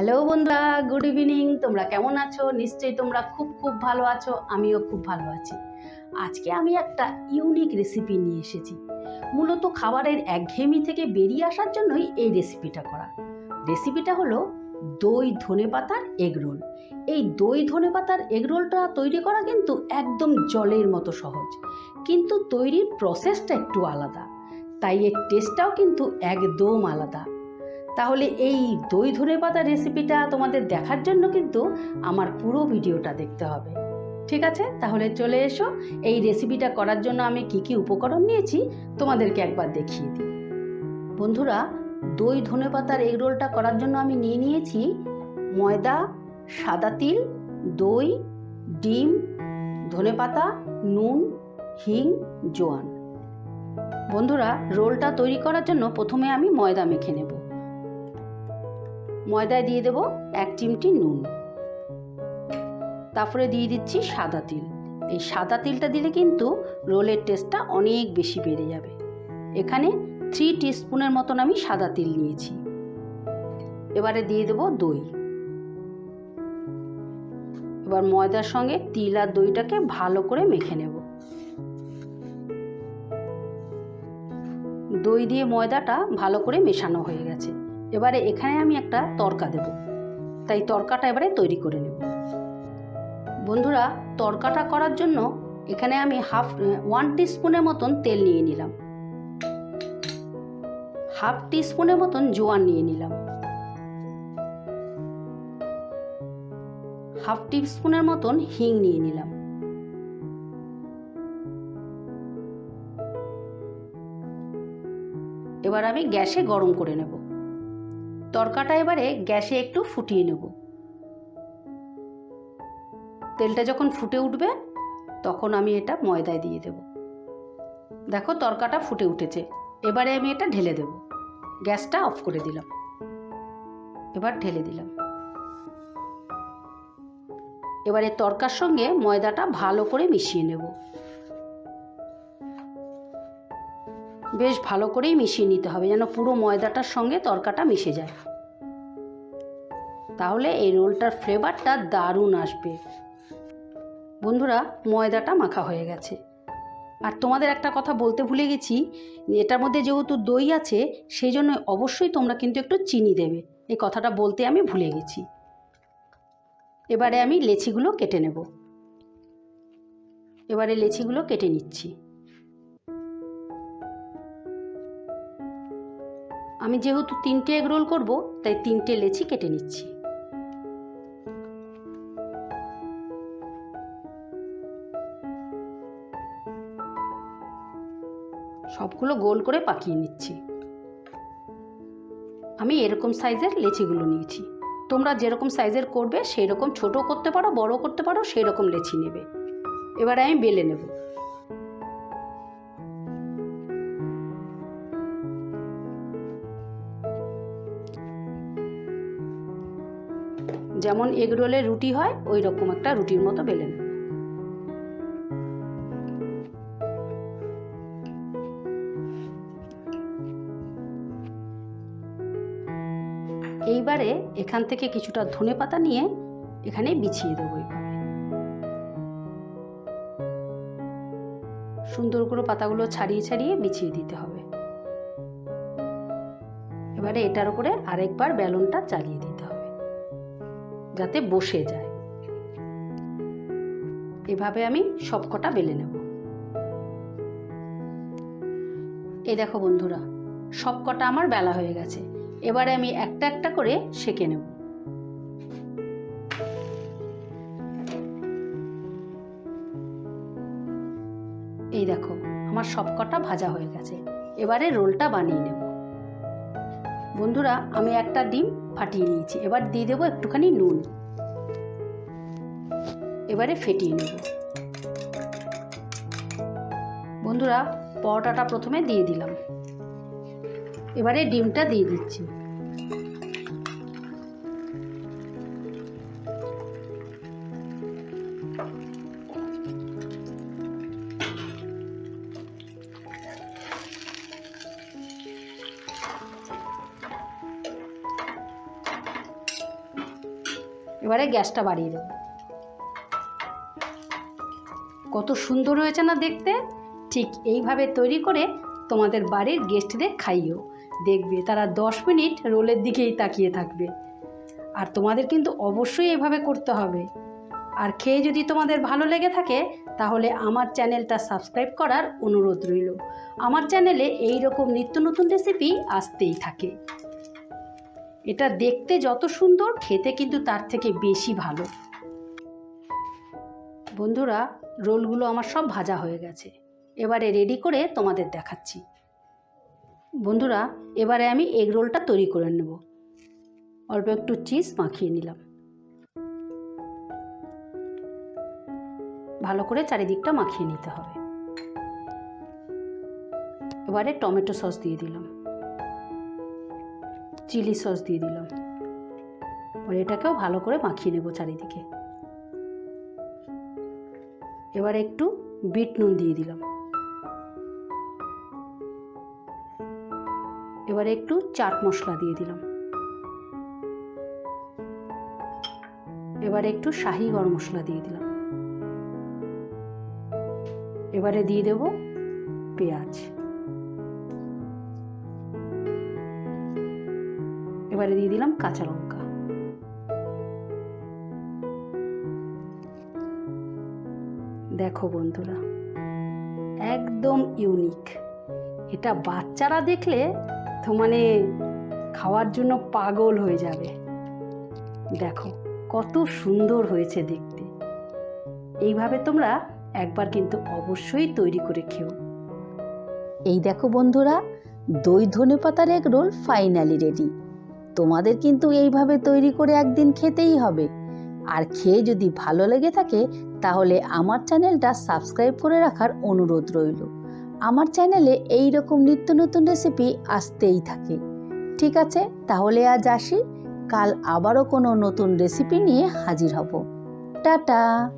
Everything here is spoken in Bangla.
হ্যালো বন্ধুরা গুড ইভিনিং তোমরা কেমন আছো? নিশ্চয়ই তোমরা খুব খুব ভালো আছো, আমিও খুব ভালো আছি। আজকে আমি একটা ইউনিক রেসিপি নিয়ে এসেছি। মূলত খাবারের একঘেয়েমি থেকে বেরিয়ে আসার জন্যই এই রেসিপিটা করা। রেসিপিটা হলো দই, ধনে পাতার এগরোল এই দই, ধনে পাতার এগরোলটা তৈরি করা কিন্তু একদম জলের মতো সহজ। কিন্তু তৈরির প্রসেসটা একটু আলাদা। তাই এর টেস্টটাও কিন্তু একদম আলাদা। তাহলে এই দই ধনে পাতা রেসিপিটা তোমাদের দেখার জন্য কিন্তু আমার পুরো ভিডিওটা দেখতে হবে। ঠিক আছে? তাহলে চলে এসো। এই রেসিপিটা করার জন্য আমি কি কি উপকরণ নিয়েছি তোমাদেরকে একবার দেখিয়ে দিই। বন্ধুরা, দই ধনে পাতার এগ রোলটা করার জন্য আমি নিয়ে নিয়েছি ময়দা, সাদা তিল, দই, ডিম, ধনে পাতা, নুন, হিং, জোয়ান। বন্ধুরা রোলটা তৈরি করার জন্য প্রথমে আমি ময়দা মেখে নেব। ময়দায় দিয়ে দেব এক চিমটি নুন। তারপরে দিয়ে দিচ্ছি সাদা তিল। এই সাদা তিলটা দিলে কিন্তু রোলের টেস্টটা অনেক বেশি বেড়ে যাবে। এখানে থ্রি টিস্পুনের মতন আমি সাদা তিল নিয়েছি। এবারে দিয়ে দেব দই। এবার ময়দার সঙ্গে তিল আর দইটাকে ভালো করে মেখে নেব। দই দিয়ে ময়দাটা ভালো করে মেশানো হয়ে গেছে। এবারে এখানে আমি একটা তরকা দেব। তাই তরকাটা এবারে তৈরি করে নেব। বন্ধুরা, তরকাটা করার জন্য এখানে আমি হাফ, ওয়ান টিস্পুনের মতন তেল নিয়ে নিলাম। হাফ টিস্পুনের মতন জোয়ান নিয়ে নিলাম। হাফ টিস্পুনের মতন হিং নিয়ে নিলাম। এবার আমি গ্যাসে গরম করে নেব। তরকাটা এবারে গ্যাসে একটু ফুটিয়ে নেব। তেলটা যখন ফুটে উঠবে, তখন আমি এটা ময়দায় দিয়ে দেব। দেখো তরকাটা ফুটে উঠেছে, এবারে আমি এটা ঢেলে দেব। গ্যাসটা অফ করে দিলাম। এবার ঢেলে দিলাম। এবারে তরকার সঙ্গে ময়দাটা ভালো করে মিশিয়ে নেব। বেশ ভালো করেই মিশিয়ে নিতে হবে যেন পুরো ময়দাটার সঙ্গে তরকাটা মিশে যায়। তাহলে এই রোলটার ফ্লেভারটা দারুণ আসবে। বন্ধুরা, ময়দাটা মাখা হয়ে গেছে। আর তোমাদের একটা কথা বলতে ভুলে গেছি, এটার মধ্যে যেহেতু দই আছে, সেই জন্য অবশ্যই তোমরা কিন্তু একটু চিনি দেবে। এই কথাটা বলতে আমি ভুলে গেছি। এবারে আমি লেচিগুলো কেটে নেব। এবারে লেচিগুলো কেটে নিচ্ছি। আমি যেহেতু তিনটে এগ রোল করব, তাই তিনটে লেচি কেটে নিচ্ছি। সবগুলো গোল করে পাকিয়ে নিচ্ছি। আমি এরকম সাইজের লেচিগুলো নিয়েছি। তোমরা যেরকম সাইজের করবে সেই রকম ছোটো করতে পারো বড় করতে পারো সেই রকম লেচি নেবে। এবারে আমি বেলে নেব। যেমন এগ রোলের রুটি হয় ওই রকম একটা রুটির মতো বেলে নেব এইবারে এখান থেকে কিছুটা ধনে পাতা নিয়ে এখানে বিছিয়ে দেবো সুন্দর করে পাতাগুলো ছাড়িয়ে ছাড়িয়ে বিছিয়ে দিতে হবে। এবারে এটার উপরে আরেকবার বেলুনটা চালিয়ে হবে যাতে বসে যায়। এভাবে আমি সবকটা বেলে নেব। এই দেখো বন্ধুরা, সবকটা আমার বেলা হয়ে গেছে। এবারে আমি একটা একটা করে সেঁকে নেব। এই দেখো, আমার সবকটা ভাজা হয়ে গেছে। এবারে রোলটা বানিয়ে নেব। বন্ধুরা, আমি একটা ডিম ফাটিয়ে নিয়েছি। এবার দিয়ে দেবো একটুখানি নুন। এবারে ফেটিয়ে নেব। বন্ধুরা, পরোটাটা প্রথমে দিয়ে দিলাম। এবারে ডিমটা দিয়ে দিচ্ছি। এবারে গ্যাসটা বাড়িয়ে দেবো। কত সুন্দর হয়েছে না দেখতে? ঠিক এইভাবে তৈরি করে তোমাদের বাড়ির গেস্টদের খাইও। দেখবে তারা দশ মিনিট রোলের দিকেই তাকিয়ে থাকবে। আর তোমাদের কিন্তু অবশ্যই এভাবে করতে হবে। আর খেয়ে যদি তোমাদের ভালো লেগে থাকে, তাহলে আমার চ্যানেলটা সাবস্ক্রাইব করার অনুরোধ রইল। আমার চ্যানেলে এই রকম নিত্য নতুন রেসিপি আসতেই থাকে। এটা দেখতে যত সুন্দর, খেতে কিন্তু তার থেকে বেশি ভালো। বন্ধুরা, রোলগুলো আমার সব ভাজা হয়ে গেছে। এবারে রেডি করে তোমাদের দেখাচ্ছি। বন্ধুরা, এবারে আমি এগ রোলটা তৈরি করে নেব। অল্প একটু চিজ মাখিয়ে নিলাম। ভালো করে চারিদিকটা মাখিয়ে নিতে হবে। এবারে টমেটো সস দিয়ে দিলাম। চিলি সস দিয়ে দিলাম এবার এটাকেও ভালো করে মাখিয়ে নেব চারিদিকে। এবার একটু বিট নুন দিয়ে দিলাম। এবারে একটু চাট মশলা দিয়ে দিলাম। এবারে একটু শাহি গরম মশলা দিয়ে দিলাম। এবারে দিয়ে দেব পেঁয়াজ। এবারে দিয়ে দিলাম কাঁচা লঙ্কা। দেখো বন্ধুরা, একদম ইউনিক এটা বাচ্চারা দেখলে তো মানে খাওয়ার জন্য পাগল হয়ে যাবে। দেখো, কত সুন্দর হয়েছে দেখতে। এইভাবে তোমরা একবার কিন্তু অবশ্যই তৈরি করে খেও। এই দেখো বন্ধুরা, দই ধনে পাতার এগ রোল ফাইনালি রেডি তোমাদের কিন্তু এইভাবে তৈরি করে একদিন খেতেই হবে। আর খেয়ে যদি ভালো লেগে থাকে, তাহলে আমার চ্যানেলটা সাবস্ক্রাইব করে রাখার অনুরোধ রইল। আমার চ্যানেলে এই রকম নিত্য নতুন রেসিপি আসতেই থাকে। ঠিক আছে, তাহলে আজ আসি। কাল আবারও কোনো নতুন রেসিপি নিয়ে হাজির হব। টাটা!